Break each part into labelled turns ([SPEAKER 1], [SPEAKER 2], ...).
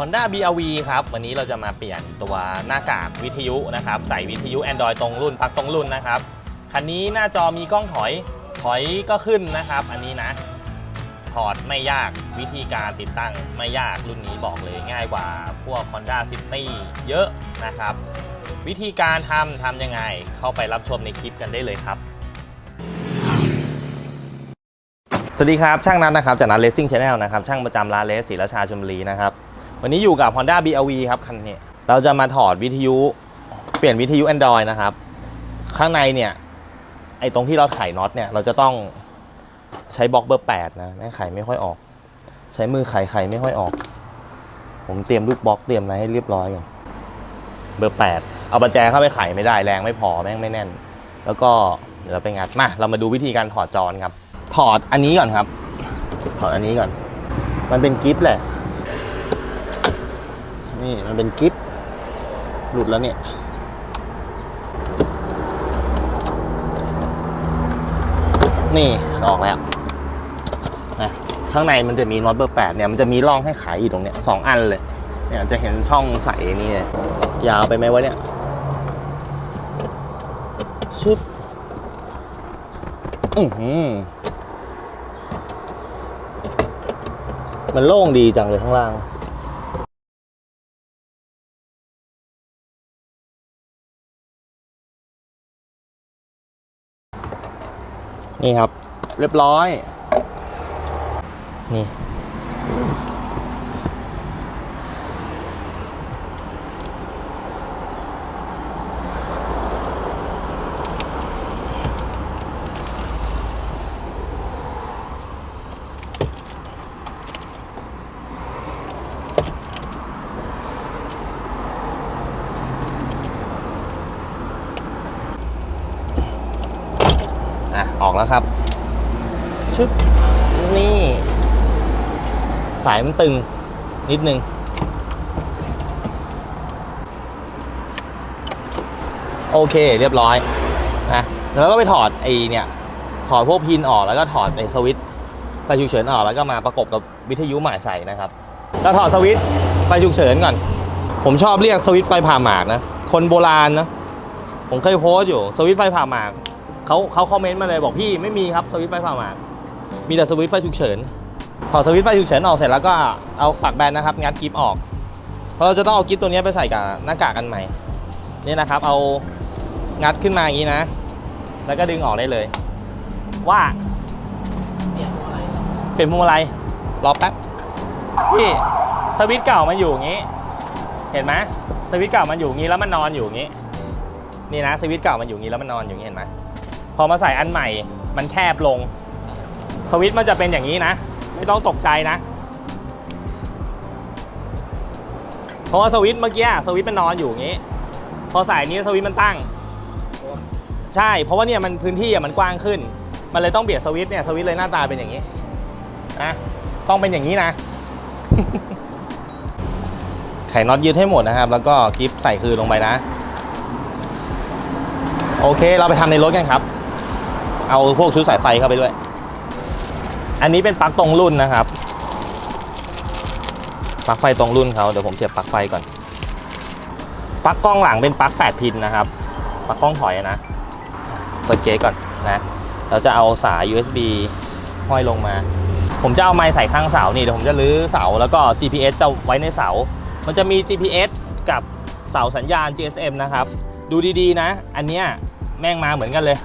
[SPEAKER 1] Honda BRV ครับ วันนี้เราจะมาเปลี่ยนตัวหน้ากากวิทยุนะครับ ใส่วิทยุ Android ตรงรุ่นปลักตรงรุ่นนะครับ คันนี้หน้าจอมีกล้องถอยถอยก็ขึ้นนะครับ อันนี้นะ ถอดไม่ยากวิธีการติดตั้งไม่ยากรุ่นนี้บอกเลยง่ายกว่าพวก Honda City เยอะนะครับ วิธีการทำทำยังไงเข้าไปรับชมในคลิปกันได้เลยครับสวัสดีครับ ช่างนัทนะครับจากนัทเลสซิ่งชาแนลนะครับช่างประจำร้านเลสศรีราชาชลบุรีนะครับ วันนี้อยู่กับ Honda BRV ครับคันนี้ เราจะมาถอดวิทยุ เปลี่ยนวิทยุ Android นะครับ ข้างในเนี่ย ไอ้ตรงที่เราไขน็อตเนี่ย เราจะต้องใช้บล็อกเบอร์ 8 นะแม่ไขไม่ค่อยออก ใช้มือไขไขไม่ค่อยออก ผมเตรียมลูกบล็อกเตรียมอะไรให้เรียบร้อยก่อนเบอร์ 8 เอาประแจเข้าไปไขไม่ได้แรงไม่พอแม่งไม่แน่น แล้วก็เดี๋ยวเราไปงัดมาเรามาดูวิธีการถอดจอนครับ ถอดอันนี้ก่อนครับ ถอดอันนี้ก่อน มันเป็นกิฟต์แหละ นี่มันเป็นกิฟต์หลุดแล้วเนี่ยนี่ออกแล้วนะข้างในมันจะมีน็อตเบอร์8เนี่ยมันจะมีร่องให้ขายอยู่ตรงเนี้ยสองอันเลย เนี่ยจะเห็นช่องใส่นี่เลยยาวไปไหมวะเนี่ยชึบอือหือมันโล่งดีจังเลยข้างล่าง นี่ครับ เรียบร้อย นี่ ออกแล้วครับ ชึบ นี่ สายมันตึงนิดนึง โอเคเรียบร้อยนะแล้วก็ไปถอดไอ้เนี่ย ถอดพวกพินออกแล้วก็ถอดไอสวิตช์ไฟฉุกเฉินออกแล้วก็มาประกบกับวิทยุใหม่ใส่นะครับเราถอดสวิตช์ไฟฉุกเฉินก่อน ผมชอบเรียกสวิตช์ไฟผ่าหมากนะ คนโบราณนะ ผมเคยโพสต์อยู่สวิตช์ไฟผ่าหมาก เขาเขาคอมเมนต์มาเลยบอกพี่ไม่มีครับสวิตช์ไฟผ่าหมากมีแต่สวิตช์ไฟฉุกเฉินถอสวิตช์ไฟฉุกเฉินออกเสร็จแล้วก็เอาปลักแบนนะครับงัดกิฟออก เพราะเราจะต้องเอากิฟตัวนี้ไปใส่กับหน้ากากอันใหม่นี่นะครับ เอางัดขึ้นมาอย่างนี้นะ แล้วก็ดึงออกได้เลย ว่าเปลี่ยนพวงมาลัยรอแป๊บพี่สวิตช์เก่ามันอยู่อย่างนี้ เห็นไหมสวิตช์เก่ามันอยู่อย่างนี้แล้วมันนอนอยู่อย่างนี้ นี่นะสวิตช์เก่ามันอยู่อย่างนี้แล้วมันนอนอยู่อย่างนี้เห็นไหม พอมาใส่อันใหม่ มันแคบลง สวิตช์มันจะเป็นอย่างนี้นะ ไม่ต้องตกใจนะ เพราะว่าสวิตช์เมื่อกี้สวิตช์มันนอนอยู่อย่างนี้ พอใส่นี้สวิตช์มันตั้ง ใช่ เพราะว่าเนี่ยมันพื้นที่มันกว้างขึ้น มันเลยต้องเบียดสวิตช์เนี่ยสวิตช์เลยหน้าตาเป็นอย่างนี้นะต้องเป็นอย่างนี้นะไขน็อตยืดให้หมดนะครับ แล้วก็กิฟใส่คืนลงไปนะ โอเค เราไปทำในรถกันครับ เอาพวกชุดสายไฟเข้าไปด้วย อันนี้เป็นปลั๊กตรงรุ่นนะครับปลั๊กไฟตรงรุ่นเขาเดี๋ยวผมเสียบปลั๊กไฟก่อนปลั๊กกล้องหลังเป็นปลั๊ก8พินนะครับปลั๊กกล้องถอยนะเปิดเกจก่อนนะเราจะเอาสาย USB ห้อยลงมา ผมจะเอาไม้ใส่ข้างเสานี่เดี๋ยวผมจะรื้อเสาแล้วก็ GPS จะไว้ในเสา มันจะมี GPS กับเสาสัญญาณ GSM นะครับ ดูดีๆนะ อันเนี้ยแม่งมาเหมือนกันเลย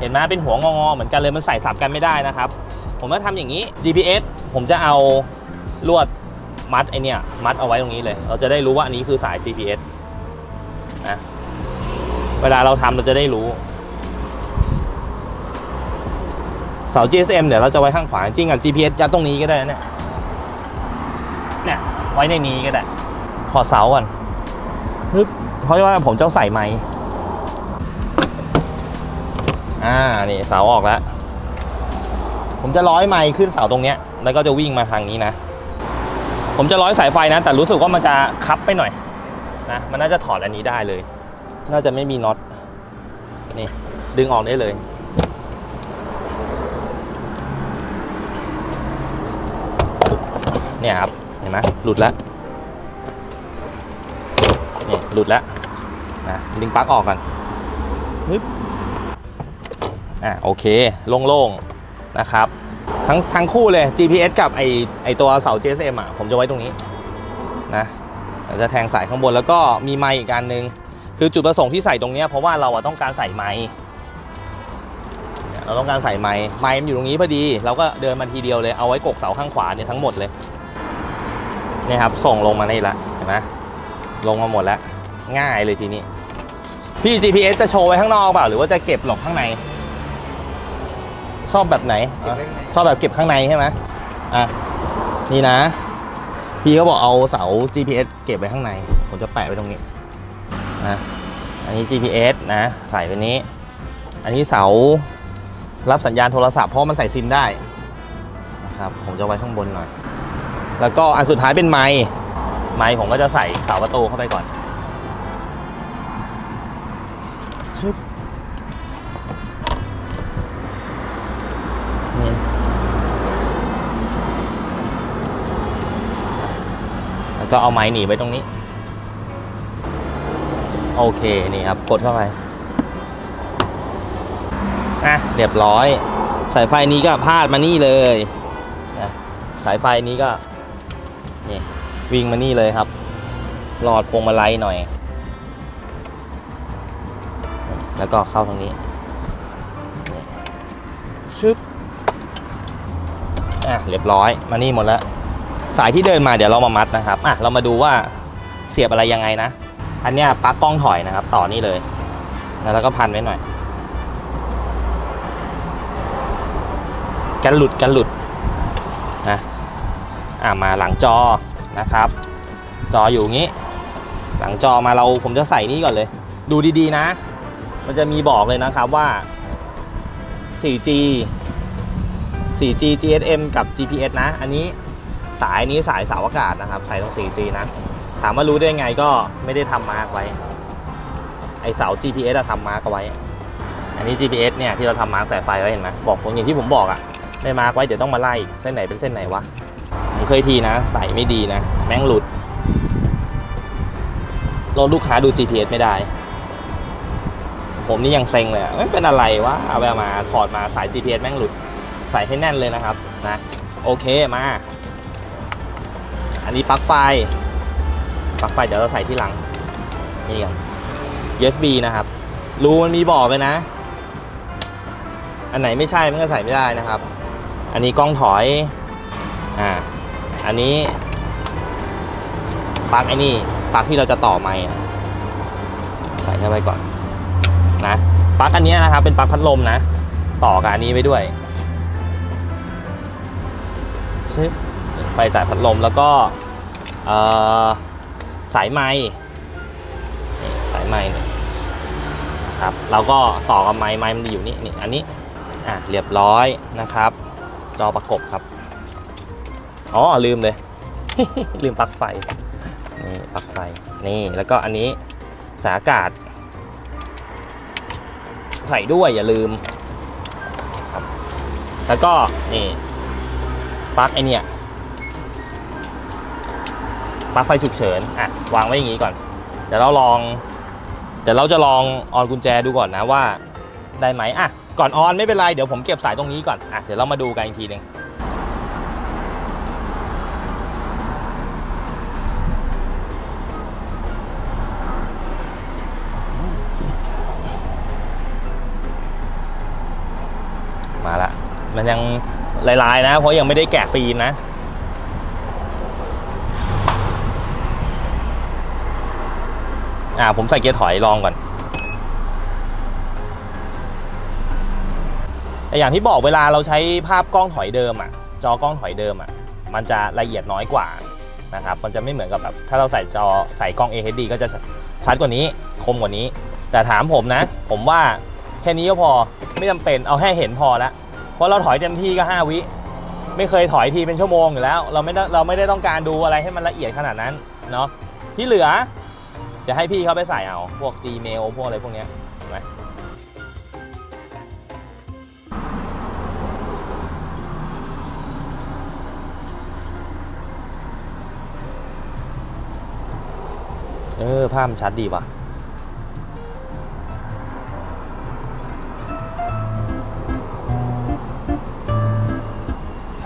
[SPEAKER 1] เห็นไหมเป็นหัวงอๆเหมือนกันเลยมันใส่สับกันไม่ได้นะครับ ผมจะทำอย่างนี้ GPS ผมจะเอาลวดมัดไอเนี่ยมัดเอาไว้ตรงนี้เลย เราจะได้รู้ว่าอันนี้คือสาย GPS นะเวลาเราทำเราจะได้รู้เสา GSM เดี๋ยวเราจะไว้ข้างขวาจริงๆอะ GPS ยัดตรงนี้ก็ได้นะเนี่ยเนี่ยไว้ในนี้ก็ได้ถอเสาก่อนฮึบเพราะว่าผมจะใส่ไม้ อ่านี่เสาออกแล้ว ผมจะร้อยไม้ขึ้นเสาตรงเนี้ย แล้วก็จะวิ่งมาทางนี้นะ ผมจะร้อยสายไฟนะ แต่รู้สึกว่ามันจะคับไปหน่อยนะมันน่าจะถอดอันนี้ได้เลย น่าจะไม่มีน็อตนี่ดึงออกได้เลยเนี่ยครับเห็นไหมหลุดแล้วนี่หลุดแล้วนะดึงปลั๊กออกก่อนฮึบ อะโอเค โล่งๆ นะครับ ทั้งทั้งคู่เลย GPS กับไอไอตัวเสา GSM อะ ผมจะไว้ตรงนี้นะจะแทงสายข้างบนแล้วก็มีไมค์อีกการหนึ่งคือจุดประสงค์ที่ใส่ตรงนี้เพราะว่าเราอะต้องการใส่ไมค์เนี่ยเราต้องการใส่ไมค์ไมค์มันอยู่ตรงนี้พอดี เราก็เดินมาทีเดียวเลยเอาไว้กกเสาข้างขวาเนี่ยทั้งหมดเลยนี่ครับส่งลงมาในละเห็นไหมลงมาหมดแล้วง่ายเลยทีนี้พี่ GPS จะโชว์ไว้ข้างนอกเปล่าหรือว่าจะเก็บหลบข้างใน ชอบแบบไหนอะชอบแบบเก็บข้างในใช่ไหมอะนี่นะ พี่เขาบอกเอาเสา GPS เก็บไว้ข้างใน ผมจะแปะไว้ตรงนี้นะอันนี้ GPS นะ ใส่ไว้นี้ อันนี้เสารับสัญญาณโทรศัพท์เพราะมันใส่ซิมได้นะครับผมจะไว้ข้างบนหน่อย แล้วก็อันสุดท้ายเป็นไมค์ไมค์ผมก็จะใส่เสาประตูเข้าไปก่อน แล้วก็เอาไม้หนีไว้ตรงนี้ โอเคนี่ครับ กดเข้าไปอะเรียบร้อย สายไฟนี้ก็พาดมานี่เลยนะสายไฟนี้ก็นี่วิ่งมานี่เลยครับ หลอดพวงมาลัยหน่อย แล้วก็เข้าตรงนี้ชึบอะเรียบร้อยมานี่หมดแล้ว สายที่เดินมาเดี๋ยวเรามามัดนะครับอะเรามาดูว่าเสียบอะไรยังไงนะ อันเนี้ยปลั๊กกล้องถอยนะครับ ต่อนี่เลยแล้วก็พันไว้หน่อย กันหลุดกันหลุดนะอะมาหลังจอนะครับ จออยู่งี้ หลังจอมาเราผมจะใส่นี่ก่อนเลย ดูดีๆนะ มันจะมีบอกเลยนะครับว่า 4G 4G GSM กับ GPS นะ อันนี้ สายนี้สายเสาอากาศนะครับใส่ตรง 4G นะ ถามว่ารู้ได้ไงก็ไม่ได้ทำมาร์กไว้ ไอเสา GPS อะทำมาร์กไว้ อันนี้ GPS เนี่ยที่เราทำมาร์กสายไฟไว้เห็นไหมบอกผมอย่างที่ผมบอกอะไม่มาร์กไว้เดี๋ยวต้องมาไล่เส้นไหนเป็นเส้นไหนวะผมเคยทีนะ ใส่ไม่ดีนะ แม่งหลุดรถลูกค้าดู GPS ไม่ได้ ผมนี่ยังเซ็งเลยไม่เป็นอะไรวะเอาไปมาถอดมาสาย GPS แม่งหลุด ใส่ให้แน่นเลยนะครับนะโอเคมา อันนี้ปลั๊กไฟ ปลั๊กไฟเดี๋ยวเราใส่ที่หลัง นี่กัน USB นะครับ รูมันมีบอกเลยนะ อันไหนไม่ใช่มันก็ใส่ไม่ได้นะครับ อันนี้กล้องถอย อ่า อันนี้ปลั๊กไอ้นี่ปลั๊กที่เราจะต่อไมค์อะใส่เข้าไปก่อนนะปลั๊กอันนี้นะครับ เป็นปลั๊กพัดลมนะ ต่อกับอันนี้ไว้ด้วยชึบ ไฟจ่ายพัดลมแล้วก็สายไม้สายไม้เนี่ยครับเราก็ต่อกับไม้ไม้มันอยู่นี่นี่อันนี้อะเรียบร้อยนะครับ จอประกบครับอ๋อลืมเลย ลืมปลั๊กไฟนี่ปลั๊กไฟนี่แล้วก็อันนี้สายอากาศ ใส่ด้วยอย่าลืมครับแล้วก็นี่ปลั๊กไอเนี่ย ปลั๊กไฟฉุกเฉินอะวางไว้อย่างนี้ก่อนเดี๋ยวเราลองเดี๋ยวเราจะลองออนกุญแจดูก่อนนะว่าได้ไหมอะก่อนออนไม่เป็นไรเดี๋ยวผมเก็บสายตรงนี้ก่อนอะเดี๋ยวเรามาดูกันอีกทีหนึ่งมาละมันยังลายๆนะ เพราะยังไม่ได้แกะฟิล์มนะ อ่าผมใส่เกียร์ถอยลองก่อนแต่อย่างที่บอกเวลาเราใช้ภาพกล้องถอยเดิมอะ จอกล้องถอยเดิมอะ มันจะละเอียดน้อยกว่านะครับ มันจะไม่เหมือนกับแบบถ้าเราใส่จอใส่กล้อง AHD ก็จะชัดกว่านี้คมกว่านี้ แต่ถามผมนะ ผมว่าแค่นี้ก็พอไม่จำเป็นเอาแค่เห็นพอล้วเพราะเราถอยเต็มที่ก็ 5 วิไม่เคยถอยทีเป็นชั่วโมงอยู่แล้ว เราไม่เราไม่ได้ต้องการดูอะไรให้มันละเอียดขนาดนั้นเนาะที่เหลือ เดี๋ยวให้พี่เขาไปใส่เอา พวก Gmail พวกอะไรพวกเนี้ยเห็นไหม
[SPEAKER 2] เออ ภาพมันชัดดีว่ะ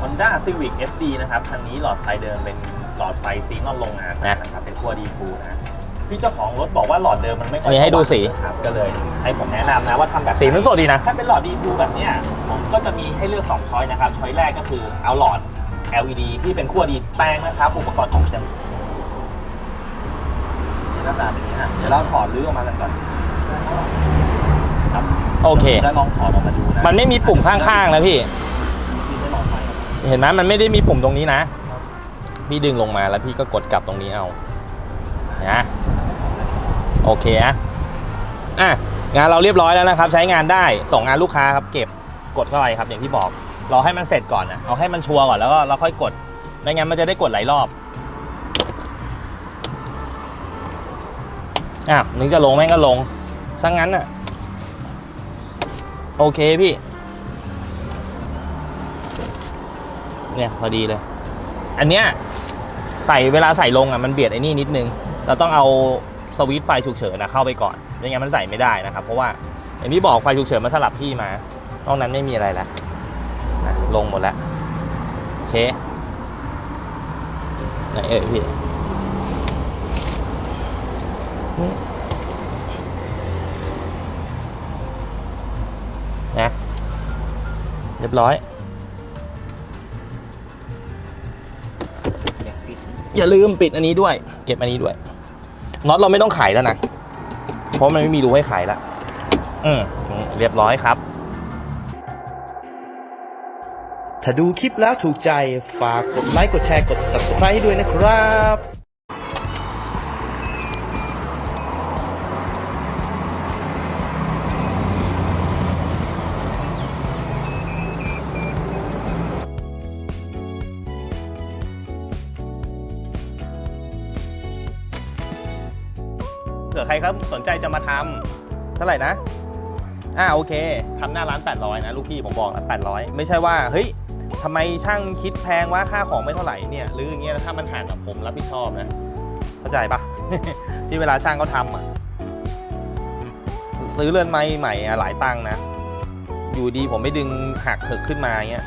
[SPEAKER 2] Honda Civic FD นะครับคันนี้หลอดไฟเดิมเป็นหลอดไฟซีนอนโรงงานนะครับ เป็นขั้วดีฟูนะ พี่เจ้าของรถบอกว่าหลอดเดิมมันไม่ค่อย
[SPEAKER 1] อันนี้ให้ดูสี
[SPEAKER 2] ครับก็เลยให้ผมแนะนำนะว่าทำแบบ
[SPEAKER 1] สีมันสดดีนะ
[SPEAKER 2] ถ้าเป็นหลอดดีฟูแบบเนี้ยผมก็จะมีให้เลือก2ช้อยนะครับช้อยแรกก็คือเอาหลอด LED ที่เป็นขั้วดีแปลงนะครับอุปกรณ์ของเต็มหน้าตาเป็นอย่างนี้ฮะเดี๋ยวเราถอดรื้อออกมากันก่อนครับ
[SPEAKER 1] โอเค
[SPEAKER 2] จะลองถอดออกมาดูนะ
[SPEAKER 1] มันไม่มีปุ่มข้างๆนะพี่
[SPEAKER 2] พี่ได้ลองไหม
[SPEAKER 1] เห็นไหมมันไม่ได้มีปุ่มตรงนี้นะ พี่ดึงลงมาแล้วพี่ก็กดกลับตรงนี้เอานะ โอเคอะอะงานเราเรียบร้อยแล้วนะครับ ใช้งานได้ส่งงานลูกค้าครับเก็บกดเข้าไปครับอย่างที่บอกรอให้มันเสร็จก่อนนะเอาให้มันชัวร์ก่อนแล้วก็เราค่อยกดไม่งั้นมันจะได้กดหลายรอบอะนึกจะลงแม่งก็ลงซะงั้นอะโอเคพี่ เนี่ยพอดีเลย อันเนี้ยใส่เวลาใส่ลงอะมันเบียดไอ้นี่นิดนึง เราต้องเอา สวิตช์ไฟฉุกเฉินนะเข้าไปก่อนไม่งั้นมันใส่ไม่ได้นะครับ เพราะว่าอย่างที่บอกไฟฉุกเฉินมันสลับที่มานอกนั้นไม่มีอะไรแล้วอะลงหมดแล้วโอเคไหนเอ่ยพี่นะเรียบร้อย
[SPEAKER 2] อย่างฟิต
[SPEAKER 1] อย่าลืมปิดอันนี้ด้วย เก็บอันนี้ด้วย น็อตเราไม่ต้องไขแล้วนะ เพราะมันไม่มีรูให้ไขแล้วอืมเรียบร้อยครับ ถ้าดูคลิปแล้วถูกใจ ฝากกดไลค์ กดแชร์ กด subscribe ให้ด้วยนะครับ เผื่อใครครับสนใจจะมาทำเท่าไหร่นะ อ่าโอเคทำหน้าร้าน 800 นะลูกพี่ผมบอกแล้ว800 ไม่ใช่ว่า เฮ้ยทำไมช่างคิดแพงว่าค่าของไม่เท่าไหร่เนี่ยหรืออย่างเงี้ยถ้ามันห่างกับผมรับผิดชอบนะ เข้าใจปะ ที่เวลาช่างเขาทำอะซื้อเรือนไม้ใหม่อะหลายตังค์นะ อยู่ดีผมไม่ดึงหักเถิกขึ้นมาเงี้ย